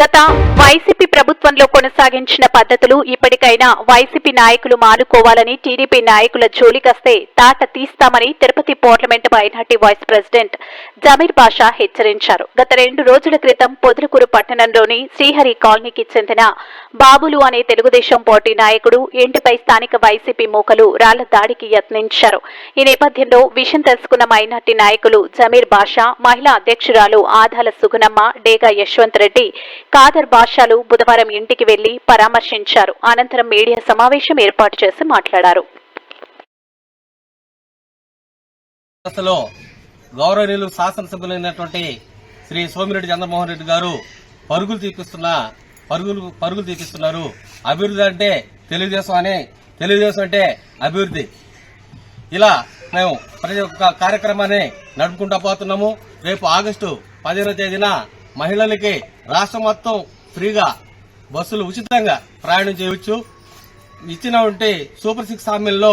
గత వైసీపీ ప్రభుత్వంలో కొనసాగించిన పద్ధతులు ఇప్పటికైనా వైసీపీ నాయకులు మానుకోవాలని టీడీపీ నాయకుల జోలికస్తే తాట తీస్తామని Tirupati parliament minority vice president Zameer Basha హెచ్చరించారు. గత రెండు రోజుల క్రితం పొదలకూరు పట్టణంలోని శ్రీహరి కాలనీకి చెందిన బాబులు అనే తెలుగుదేశం పార్టీ నాయకుడు ఇంటిపై స్థానిక వైసీపీ మూకలు రాళ్ళ దాడికి యత్నించారు. ఈ నేపథ్యంలో విషయం తెలుసుకున్న మైనార్టీ నాయకులు జమీర్ బాషా మహిళా అధ్యక్షురాలు ఆదాల సుగుణమ్మ డేగా యశ్వంత్ రెడ్డి కాదర్ బాషాలు బుధవారం ఇంటికి వెళ్ళి పరామర్శించారు. అనంతరం మీడియా సమావేశం ఏర్పాటు చేసి మాట్లాడారు. గౌరవనీయులు శాసనసభ్యులైనటువంటి శ్రీ సోమిరెడ్డి చంద్రమోహన్ రెడ్డి గారు పరుగులు తీపిస్తున్న పరుగులు పరుగులు తీపిస్తున్నారు. అభివృద్ధి అంటే తెలుగుదేశం అని తెలుగుదేశం అంటే అభివృద్ధి. ఇలా మేము ప్రతి ఒక్క కార్యక్రమాన్ని నడుపుకుంటూ పోతున్నాము. రేపు ఆగస్టు పదిహేనో తేదీన మహిళలకి రాష్ట్రం మొత్తం ఫ్రీగా బస్సులు ఉచితంగా ప్రయాణం చేయవచ్చు. ఇచ్చిన ఉంటే సూపర్ సిక్స్ హామీల్లో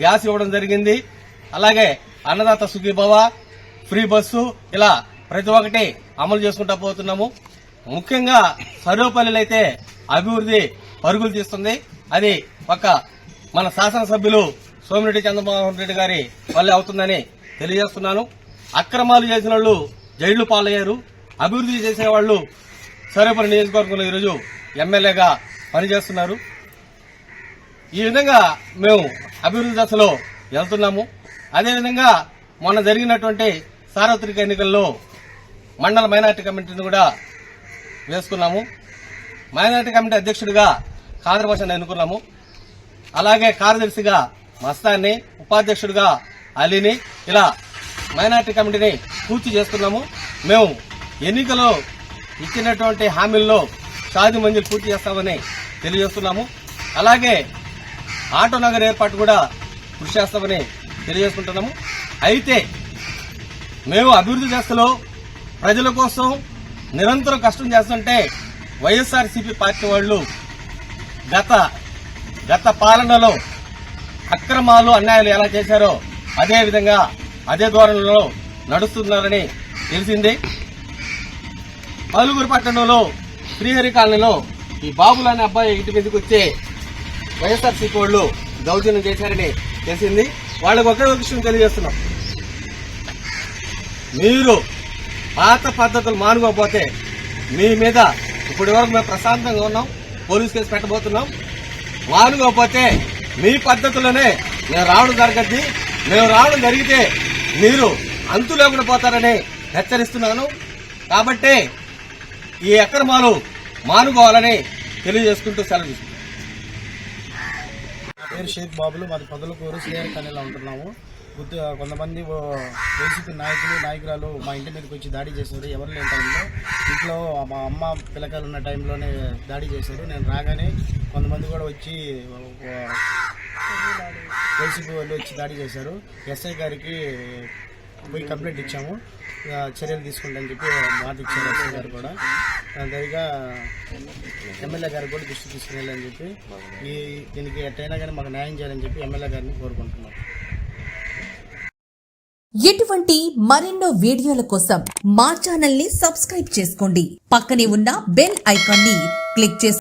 గ్యాస్ ఇవ్వడం జరిగింది. అలాగే అన్నదాత సుఖీభవ ఫ్రీ బస్సు ఇలా ప్రతి ఒక్కటి అమలు చేసుకుంటా పోతున్నాము. ముఖ్యంగా సర్వపల్లిలో అయితే అభివృద్ధి పరుగులు తీస్తుంది. అది ఒక మన శాసనసభ్యులు సోమిరెడ్డి చంద్రమోహన్ రెడ్డి గారి వల్లే అవుతుందని తెలియజేస్తున్నాను. అక్రమాలు చేసిన వాళ్ళు జైళ్ళు పాలయ్యారు. అభివృద్ధి చేసే వాళ్ళు సరేపల్లి నియోజకవర్గంలో ఈరోజు ఎమ్మెల్యేగా పనిచేస్తున్నారు. ఈ విధంగా మేము అభివృద్ధి దశలో వెళ్తున్నాము. అదేవిధంగా మొన్న జరిగినటువంటి సార్వత్రిక ఎన్నికల్లో మండల మైనార్టీ కమిటీని కూడా వేసుకున్నాము. మైనార్టీ కమిటీ అధ్యక్షుడిగా కాంద్రభాషను ఎన్నుకున్నాము. అలాగే కార్యదర్శిగా మస్తాన్ని ఉపాధ్యక్షుడిగా అలీని ఇలా మైనార్టీ కమిటీని పూర్తి చేస్తున్నాము. మేము ఎన్నికలో ఇచ్చినటువంటి హామీల్లో సాధి మంజిల్ పూర్తి చేస్తామని తెలియజేస్తున్నాము. అలాగే ఆటో నగర్ ఏర్పాటు కూడా కృషి చేస్తామని తెలియజేసుకుంటున్నాము. అయితే మేము అభివృద్ధి దశలో ప్రజల కోసం నిరంతరం కష్టం చేస్తుంటే వైఎస్ఆర్సీపీ పార్టీ వాళ్ళు గత గత పాలనలో అక్రమాలు అన్యాయాలు ఎలా చేశారో అదే విధంగా అదే ధోరణిలో నడుస్తున్నారని తెలిసింది. పలుగురు పట్టణంలో శ్రీహరి కాలనీలో ఈ బాబులు అనే అబ్బాయి ఇంటి మీదకి వచ్చే వైఎస్ఆర్సీపీ వాళ్ళు దౌర్జన్యం చేశారని తెలిసింది. వాళ్ళకి ఒకే ఒక విషయం తెలియజేస్తున్నాం. మీరు పాత పద్ధతులు మానుకోకపోతే మీ మీద ఇప్పటి వరకు మేము ప్రశాంతంగా ఉన్నాం పోలీస్ కేసు పెట్టబోతున్నాం. మానుకోకపోతే మీ పద్ధతుల్లోనే మేము రావడం జరగద్ది. మేము రావడం జరిగితే మీరు అంతు లేకుండా పోతారని హెచ్చరిస్తున్నాను. కాబట్టి ఈ అక్రమాలు మానుకోవాలని తెలియజేసుకుంటూ సెలవు నా పేరు షేక్ బాబులు మాది పొదలకూరు శ్రీహరి కన్నెలో ఉంటున్నాము. గుర్తు కొంతమంది ఓ వైసీపీ నాయకులు నాయకురాలు మా ఇంటి మీదకి వచ్చి దాడి చేశారు. ఎవరు లేని టైంలో ఇంట్లో మా అమ్మ పిల్లకాయలు ఉన్న టైంలోనే దాడి చేశారు. నేను రాగానే కొంతమంది కూడా వచ్చి ఓ- వైసీపీ వాళ్ళు వచ్చి దాడి చేశారు. ఎస్ఐ గారికి పోయి కంప్లైంట్ ఇచ్చాము. చర్యలు తీసుకుంటామని చెప్పి మాట ఇచ్చారు గారు కూడా. దానిగా ఎమ్మెల్యే గారు కూడా దృష్టి తీసుకుని అని చెప్పి ఈ దీనికి ఎట్టయినా కానీ మాకు న్యాయం చేయాలని చెప్పి ఎమ్మెల్యే గారిని కోరుకుంటున్నాం. ఇటువంటి మరెన్నో వీడియోల కోసం మా ఛానల్ని సబ్స్క్రైబ్ చేసుకోండి. పక్కనే ఉన్న బెల్ ఐకాన్ని క్లిక్ చేసి